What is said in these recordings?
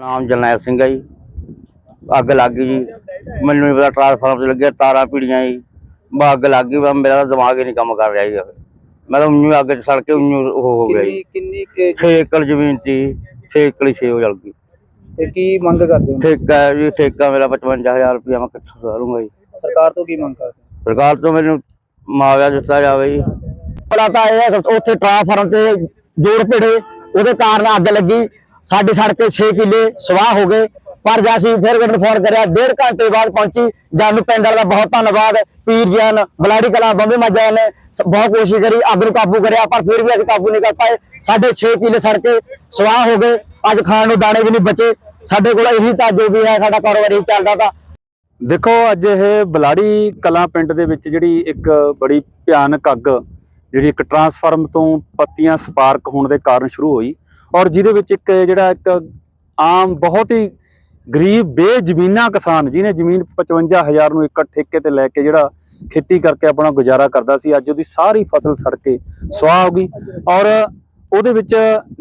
ਨਾਮ ਜਰਨੈਲ ਸਿੰਘ ਹੈ ਜੀ। ਅੱਗ ਲੱਗ ਗਈ ਜੀ। ਮੈਨੂੰ ਨਹੀਂ ਪਤਾ ਟ੍ਰਾਂਸਫਾਰਮਰ 'ਚ ਲੱਗਿਆ ਤਾਰਾਂ ਪੀੜੀਆਂ ਜੀ। ਬਾ ਅੱਗ ਲੱਗ ਗਈ ਬਸ ਮੇਰਾ ਦਿਮਾਗ ਹੀ ਨਹੀਂ ਕੰਮ ਕਰ ਰਿਹਾ ਜੀ। ਮੈਂ ਤਾਂ ਉਈਂ ਅੱਗ 'ਚ ਸੜ ਕੇ ਉਈਂ ਉਹ ਹੋ ਗਿਆ ਜੀ। ਕਿੰਨੀ ਕਿੰਨੀ ਕੁ- 6 ਏਕੜ ਜ਼ਮੀਨ ਸੀ। 6 ਏਕੜ ਹੀ 6 ਹੋ ਜਲ ਗਈ। ਤੇ ਕੀ ਮੰਗ ਕਰਦੇ ਹੋ? ਠੇਕਾ ਹੈ ਜੀ ਠੇਕਾ ਮੇਰਾ 55000 ਰੁਪਇਆ ਮੈਂ ਕਿੱਥੋਂ ਸਾਰੂੰਗਾ ਜੀ। ਸਰਕਾਰ ਤੋਂ ਕੀ ਮੰਗ ਕਰਦੇ ਹੋ? ਸਰਕਾਰ ਤੋਂ ਮੈਨੂੰ ਮੁਆਵਜ਼ਾ ਦਿੱਤਾ ਜਾਵੇ ਜੀ। ਪਤਾ ਤਾਂ ਇਹ ਉੱਥੇ ਟ੍ਰਾਂਸਫਾਰਮ ਤੇ ਜੋੜ ਭਿੜੇ ਉਹਦੇ ਕਾਰਨ ਅੱਗ ਲੱਗੀ। ਸਾਡੇ ਸੜਕੇ 6 ਕਿੱਲੇ ਸਵਾਹ ਹੋ ਗਏ। ਪਰ ਜਦ ਅਸੀਂ ਫਿਰ ਗੱਡ ਫੋਨ ਕਰਿਆ, ਡੇਢ ਘੰਟੇ ਬਾਅਦ ਪਹੁੰਚੀ। ਜਾਨੂੰ ਪਿੰਡ ਵਾਲਾ ਦਾ ਬਹੁਤ ਧੰਨਵਾਦ। ਪੀਰ ਜਾਨ ਬਲਾੜੀ ਕਲਾਂ, ਬੰਬੇ ਮਾਜਾ ਨੇ ਬਹੁਤ ਕੋਸ਼ਿਸ਼ ਕਰੀ, ਅੱਗ ਨੂੰ ਕਾਬੂ ਕਰਿਆ, ਪਰ ਫਿਰ ਵੀ ਅਸੀਂ ਕਾਬੂ ਨਹੀਂ ਕਰ ਪਾਏ। ਸਾਡੇ 6 ਕਿੱਲੇ ਸੜਕੇ ਸਵਾਹ ਹੋ ਗਏ। ਅੱਜ ਖਾਣ ਨੂੰ ਦਾਣੇ ਵੀ ਨਹੀਂ ਬਚੇ। ਸਾਡੇ ਕੋਲ ਇਹੀ ਤਾਂ ਜੋ ਵੀ ਹੈ, ਸਾਡਾ ਕਾਰੋਬਾਰ ਇਹੀ ਚੱਲਦਾ ਤਾਂ। ਦੇਖੋ, ਅੱਜ ਇਹ ਬਲਾੜੀ ਕਲਾਂ ਪਿੰਡ ਦੇ ਵਿੱਚ ਜਿਹੜੀ ਇੱਕ ਬੜੀ ਭਿਆਨਕ ਅੱਗ, ਜਿਹੜੀ ਇੱਕ ਟਰਾਂਸਫਾਰਮ ਤੋਂ ਪੱਤੀਆਂ ਸਪਾਰਕ ਹੋਣ ਦੇ ਕਾਰਨ ਸ਼ੁਰੂ ਹੋਈ। ਔਰ ਜਿਹਦੇ ਵਿੱਚ ਇੱਕ ਜਿਹੜਾ ਇੱਕ ਆਮ ਬਹੁਤ ਹੀ ਗਰੀਬ ਬੇਜ਼ਮੀਨਾ ਕਿਸਾਨ ਜਿਹਨੇ ਜ਼ਮੀਨ 55000 ਨੂੰ ਏਕੜ ਠੇਕੇ ਤੇ ਲੈ ਕੇ ਜਿਹੜਾ ਖੇਤੀ ਕਰਕੇ ਆਪਣਾ ਗੁਜ਼ਾਰਾ ਕਰਦਾ ਸੀ, ਅੱਜ ਉਹਦੀ ਸਾਰੀ ਫਸਲ ਸੜ ਕੇ ਸੁਆਹ ਹੋ ਗਈ ਔਰ ਉਹਦੇ ਵਿੱਚ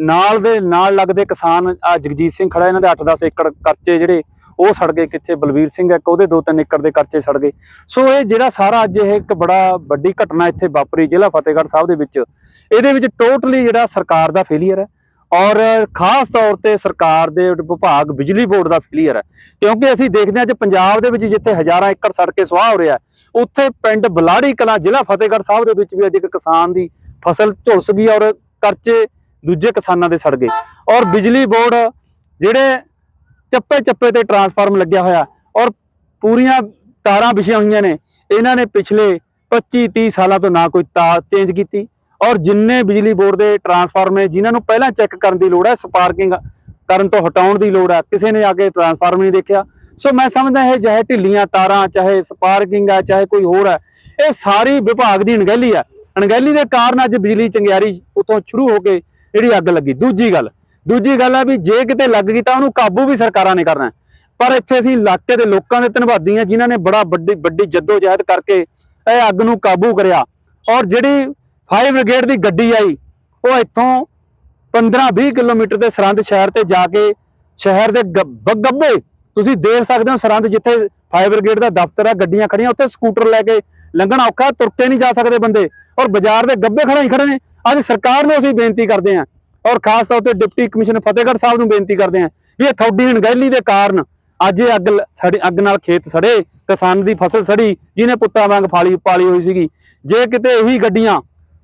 ਨਾਲ ਦੇ ਨਾਲ ਲੱਗਦੇ ਕਿਸਾਨ ਆ ਜਗਜੀਤ ਸਿੰਘ ਖੜਾ, ਇਹਨਾਂ ਦੇ 8-10 ਏਕੜ ਕਰਚੇ ਜਿਹੜੇ ਉਹ ਸੜ ਗਏ ਕਿੱਥੇ ਬਲਵੀਰ ਸਿੰਘ ਇੱਕ ਉਹਦੇ 2-3 ਏਕੜ ਦੇ ਕਰਚੇ ਸੜ ਗਏ। ਸੋ ਇਹ ਜਿਹੜਾ ਸਾਰਾ ਅੱਜ ਇਹ ਇੱਕ ਬੜਾ ਵੱਡੀ ਘਟਨਾ ਇੱਥੇ ਵਾਪਰੀ ਜ਼ਿਲ੍ਹਾ ਫਤਿਹਗੜ੍ਹ ਸਾਹਿਬ ਦੇ ਵਿੱਚ, ਇਹਦੇ ਵਿੱਚ ਟੋਟਲੀ ਜਿਹੜਾ ਸਰਕਾਰ ਦਾ ਫੇਲਿਅਰ ਹੈ। ਔਰ ਖਾਸ ਤੌਰ ਤੇ ਸਰਕਾਰ ਦੇ ਵਿਭਾਗ ਬਿਜਲੀ ਬੋਰਡ ਦਾ ਫੇਲਿਅਰ ਹੈ। ਕਿਉਂਕਿ ਅਸੀਂ ਦੇਖਦੇ ਹਾਂ ਅੱਜ ਪੰਜਾਬ ਦੇ ਵਿੱਚ ਜਿੱਥੇ ਹਜ਼ਾਰਾਂ ਏਕੜ ਸੜ ਕੇ ਸੁਆਹ ਹੋ ਰਿਹਾ ਉੱਥੇ ਪਿੰਡ ਬਲਾੜੀ ਕਲਾਂ ਜ਼ਿਲ੍ਹਾ ਫਤਿਹਗੜ੍ਹ ਸਾਹਿਬ ਦੇ ਵਿੱਚ ਵੀ ਅੱਜ ਇੱਕ ਕਿਸਾਨ ਦੀ ਫਸਲ ਝੁਲਸ ਗਈ ਔਰ ਕਰਚੇ ਦੂਜੇ ਕਿਸਾਨਾਂ ਦੇ ਸੜ ਗਏ। ਔਰ ਬਿਜਲੀ ਬੋਰਡ ਜਿਹੜੇ ਚੱਪੇ ਚੱਪੇ ਤੇ ਟਰਾਂਸਫਾਰਮ ਲੱਗਿਆ ਹੋਇਆ ਔਰ ਪੂਰੀਆਂ ਤਾਰਾਂ ਵਿਛੀਆਂ ਹੋਈਆਂ ਨੇ, ਇਹਨਾਂ ਨੇ ਪਿਛਲੇ 25 30 ਸਾਲਾਂ ਤੋਂ ਨਾ ਕੋਈ ਤਾਰ ਚੇਂਜ ਕੀਤੀ। ਔਰ ਜਿੰਨੇ ਬਿਜਲੀ ਬੋਰਡ ਦੇ ਟਰਾਂਸਫਾਰਮਰ ਨੇ, ਜਿਨ੍ਹਾਂ ਨੂੰ ਪਹਿਲਾਂ ਚੈੱਕ ਕਰਨ ਦੀ ਲੋੜ ਹੈ ਸਪਾਰਕਿੰਗ ਕਰਨ ਤੋਂ ਹਟਾਉਣ ਦੀ ਲੋੜ ਹੈ, ਕਿਸੇ ਨੇ ਆ ਕੇ ਟਰਾਂਸਫਾਰਮਰ ਨਹੀਂ ਦੇਖਿਆ। ਸੋ ਮੈਂ ਸਮਝਦਾ ਇਹ ਚਾਹੇ ਢਿੱਲੀਆਂ ਤਾਰਾਂ, ਚਾਹੇ ਸਪਾਰਕਿੰਗ ਹੈ, ਚਾਹੇ ਕੋਈ ਹੋਰ ਹੈ, ਇਹ ਸਾਰੀ ਵਿਭਾਗ ਦੀ ਅਣਗਹਿਲੀ ਹੈ। ਅਣਗਹਿਲੀ ਦੇ ਕਾਰਨ ਅੱਜ ਬਿਜਲੀ ਚੰਗਿਆਰੀ ਉਤੋਂ ਸ਼ੁਰੂ ਹੋ ਕੇ ਜਿਹੜੀ ਅੱਗ ਲੱਗੀ। ਦੂਜੀ ਗੱਲ ਦੂਜੀ ਗੱਲ ਹੈ ਵੀ ਜੇ ਕਿਤੇ ਲੱਗ ਗਈ ਤਾਂ ਉਹਨੂੰ ਕਾਬੂ ਵੀ ਸਰਕਾਰਾਂ ਨੇ ਕਰਨਾ ਪਰ ਇੱਥੇ ਅਸੀਂ ਇਲਾਕੇ ਦੇ ਲੋਕਾਂ ਦੇ ਧੰਨਵਾਦੀ ਹਾਂ, ਜਿਨ੍ਹਾਂ ਨੇ ਬੜਾ ਵੱਡੀ ਵੱਡੀ ਜਹਿਦ ਕਰਕੇ ਇਹ ਅੱਗ ਨੂੰ ਕਾਬੂ ਕਰਿਆ। ਔਰ ਜਿਹੜੀ ਫਾਇਰ ਬ੍ਰਿਗੇਡ ਦੀ ਗੱਡੀ ਆਈ। ਉਹ ਇੱਥੋਂ 15-20 ਕਿਲੋਮੀਟਰ ਦੇ ਸਰੰਦ ਸ਼ਹਿਰ ਤੇ ਜਾ ਕੇ ਸ਼ਹਿਰ ਦੇ ਗੱਬ- ਗੱਬੇ ਤੁਸੀਂ ਦੇਖ ਸਕਦੇ ਹੋ ਸਰੰਦ ਜਿੱਥੇ ਫਾਇਰ ਬ੍ਰਿਗੇਡ ਦਾ ਦਫ਼ਤਰ ਆ, ਗੱਡੀਆਂ ਖੜੀਆਂ ਉੱਥੇ ਸਕੂਟਰ ਲੈ ਕੇ ਲੰਘਣਾ ਔਖਾ ਤੁਰਤੇ ਨਹੀਂ ਜਾ ਸਕਦੇ ਬੰਦੇ। ਔਰ ਬਾਜ਼ਾਰ ਦੇ ਗੱਬੇ ਖੜੇ ਹੀ ਖੜੇ ਨੇ। ਅੱਜ ਸਰਕਾਰ ਨੂੰ ਅਸੀਂ ਬੇਨਤੀ ਕਰਦੇ ਹਾਂ, ਔਰ ਖਾਸ ਤੌਰ ਤੇ ਡਿਪਟੀ ਕਮਿਸ਼ਨਰ ਫਤਿਹਗੜ੍ਹ ਸਾਹਿਬ ਨੂੰ ਬੇਨਤੀ ਕਰਦੇ ਹਾਂ, ਵੀ ਇਹ ਤੁਹਾਡੀ ਅਣਗਹਿਲੀ ਦੇ ਕਾਰਨ ਅੱਜ ਇਹ ਅੱਗ ਲ- ਅੱਗ ਨਾਲ ਖੇਤ ਸੜੇ, ਕਿਸਾਨ ਦੀ ਫਸਲ ਸੜੀ, ਜਿਹਨੇ ਪੁੱਤਾਂ ਵਾਂਗ ਫਾਲੀ, ਪਾਲੀ ਹੋਈ ਸੀਗੀ। ਜੇ ਕਿਤੇ ਇਹੀ ਗੱਡੀਆਂ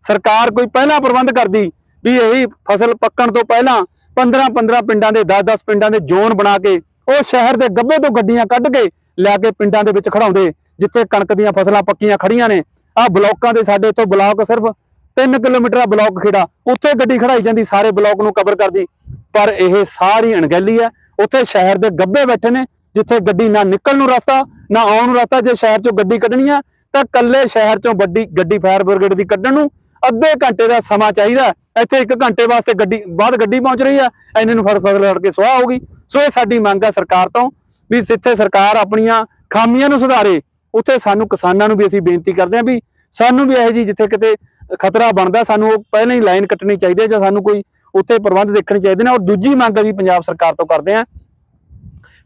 ਸਰਕਾਰ ਕੋਈ ਪਹਿਲਾਂ ਪ੍ਰਬੰਧ ਕਰਦੀ ਵੀ ਇਹੀ ਫਸਲ ਪੱਕਣ ਤੋਂ ਪਹਿਲਾਂ 15-15 ਪਿੰਡਾਂ ਦੇ 10-10 ਪਿੰਡਾਂ ਦੇ ਜ਼ੋਨ ਬਣਾ ਕੇ ਉਹ ਸ਼ਹਿਰ ਦੇ ਗੱਬੇ ਤੋਂ ਗੱਡੀਆਂ ਕੱਢ ਕੇ ਲੈ ਕੇ ਪਿੰਡਾਂ ਦੇ ਵਿੱਚ ਖੜਾਉਂਦੇ ਜਿੱਥੇ ਕਣਕ ਦੀਆਂ ਫਸਲਾਂ ਪੱਕੀਆਂ ਖੜੀਆਂ ਨੇ। ਆਹ ਬਲਾਕਾਂ ਦੇ ਸਾਡੇ ਤੋਂ ਬਲਾਕ ਸਿਰਫ 3 ਕਿਲੋਮੀਟਰ ਦਾ ਬਲਾਕ ਖੇੜਾ। ਉੱਥੇ ਗੱਡੀ ਖੜਾਈ ਜਾਂਦੀ, ਸਾਰੇ ਬਲਾਕ ਨੂੰ ਕਵਰ ਕਰਦੀ। ਪਰ ਇਹ ਸਾਰੀ ਅਣਗਹਿਲੀ ਹੈ। ਉੱਥੇ ਸ਼ਹਿਰ ਦੇ ਗੱਬੇ ਬੈਠੇ ਨੇ, ਜਿੱਥੇ ਗੱਡੀ ਨਾ ਨਿਕਲਣ ਨੂੰ ਰਸਤਾ, ਨਾ ਆਉਣ ਨੂੰ ਰਸਤਾ। ਜੇ ਸ਼ਹਿਰ ਚੋਂ ਗੱਡੀ ਕੱਢਣੀ ਆ, ਤਾਂ ਕੱਲੇ ਸ਼ਹਿਰ ਚੋਂ ਵੱਡੀ ਗੱਡੀ ਫਾਇਰ ਬ੍ਰਿਗੇਡ ਦੀ ਕੱਢਣ ਨੂੰ ਅੱਧੇ ਘੰਟੇ ਦਾ ਸਮਾਂ ਚਾਹੀਦਾ ਇੱਥੇ 1 ਘੰਟੇ ਵਾਸਤੇ ਗੱਡੀ, ਬਾਅਦ ਗੱਡੀ ਪਹੁੰਚ ਰਹੀ ਆ ਇੰਨੇ ਨੂੰ ਫਰ ਫਸਲ ਲੜ ਕੇ ਸੁਆਹ ਹੋ ਗਈ। ਸੋ ਇਹ ਸਾਡੀ ਮੰਗ ਆ ਸਰਕਾਰ ਤੋਂ ਵੀ ਜਿੱਥੇ ਸਰਕਾਰ ਆਪਣੀਆਂ ਖਾਮੀਆਂ ਨੂੰ ਸੁਧਾਰੇ, ਉੱਥੇ ਸਾਨੂੰ ਕਿਸਾਨਾਂ ਨੂੰ ਵੀ ਅਸੀਂ ਬੇਨਤੀ ਕਰਦੇ ਹਾਂ ਵੀ ਸਾਨੂੰ ਵੀ ਇਹ ਜੀ ਜਿੱਥੇ ਕਿਤੇ ਖਤਰਾ ਬਣਦਾ, ਸਾਨੂੰ ਉਹ ਪਹਿਲਾਂ ਹੀ ਲਾਈਨ ਕੱਟਣੀ ਚਾਹੀਦੀ ਹੈ ਜਾਂ ਸਾਨੂੰ ਕੋਈ ਉੱਥੇ ਪ੍ਰਬੰਧ ਦੇਖਣੇ ਚਾਹੀਦੇ ਨੇ। ਔਰ ਦੂਜੀ ਮੰਗ ਅਸੀਂ ਪੰਜਾਬ ਸਰਕਾਰ ਤੋਂ ਕਰਦੇ ਹਾਂ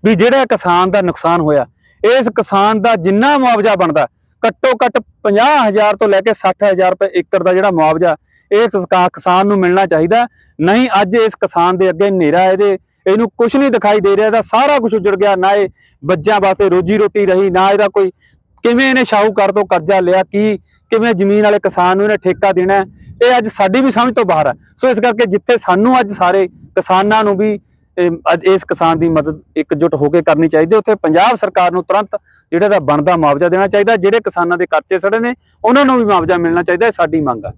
ਵੀ ਜਿਹੜਾ ਕਿਸਾਨ ਦਾ ਨੁਕਸਾਨ ਹੋਇਆ, ਇਸ ਕਿਸਾਨ ਦਾ ਜਿੰਨਾ ਮੁਆਵਜ਼ਾ ਬਣਦਾ ਘੱਟੋ ਘੱਟ 50000 ਤੋਂ ਲੈ ਕੇ 60000 ਰੁਪਏ ਏਕੜ ਦਾ ਜਿਹੜਾ ਮੁਆਵਜ਼ਾ ਇਹ ਕਿਸਾਨ ਨੂੰ ਮਿਲਣਾ ਚਾਹੀਦਾ। ਨਹੀਂ, ਅੱਜ ਇਸ ਕਿਸਾਨ ਦੇ ਅੱਗੇ ਹਨੇਰਾ ਇਹਦੇ, ਇਹਨੂੰ ਕੁਝ ਨਹੀਂ ਦਿਖਾਈ ਦੇ ਰਿਹਾ, ਇਹਦਾ ਸਾਰਾ ਕੁਝ ਉਜੜ ਗਿਆ, ਨਾ ਇਹ ਬੱਚਿਆਂ ਵਾਸਤੇ ਰੋਜੀ ਰੋਟੀ ਰਹੀ, ਨਾ ਇਹਦਾ ਕੋਈ ਕਿਵੇਂ ਇਹਨੇ ਸ਼ਾਹੂਕਾਰ ਤੋਂ ਕਰਜ਼ਾ ਲਿਆ, ਕੀ, ਕਿਵੇਂ ਜ਼ਮੀਨ ਵਾਲੇ ਕਿਸਾਨ ਨੂੰ ਇਹਨੇ ਠੇਕਾ ਦੇਣਾ। ਇਹ ਅੱਜ ਸਾਡੀ ਵੀ ਸਮਝ ਤੋਂ ਬਾਹਰ ਹੈ ਸੋ ਇਸ ਕਰਕੇ ਜਿੱਥੇ ਸਾਨੂੰ ਅੱਜ ਸਾਰੇ ਕਿਸਾਨਾਂ ਨੂੰ ਵੀ ਅੱਜ ਇਸ ਕਿਸਾਨ ਦੀ ਮਦਦ ਇਕਜੁੱਟ ਹੋ ਕੇ ਕਰਨੀ ਚਾਹੀਦੀ ਹੈ, ਉੱਥੇ ਪੰਜਾਬ ਸਰਕਾਰ ਨੂੰ ਤੁਰੰਤ ਜਿਹੜਾ ਦਾ ਬਣਦਾ ਮੁਆਵਜ਼ਾ ਦੇਣਾ ਚਾਹੀਦਾ। ਜਿਹੜੇ ਕਿਸਾਨਾਂ ਦੇ ਕਰਜ਼ੇ ਸੜੇ ਨੇ ਉਹਨਾਂ ਨੂੰ ਵੀ ਮੁਆਵਜ਼ਾ ਮਿਲਣਾ ਚਾਹੀਦਾ ਇਹ ਸਾਡੀ ਮੰਗ ਹੈ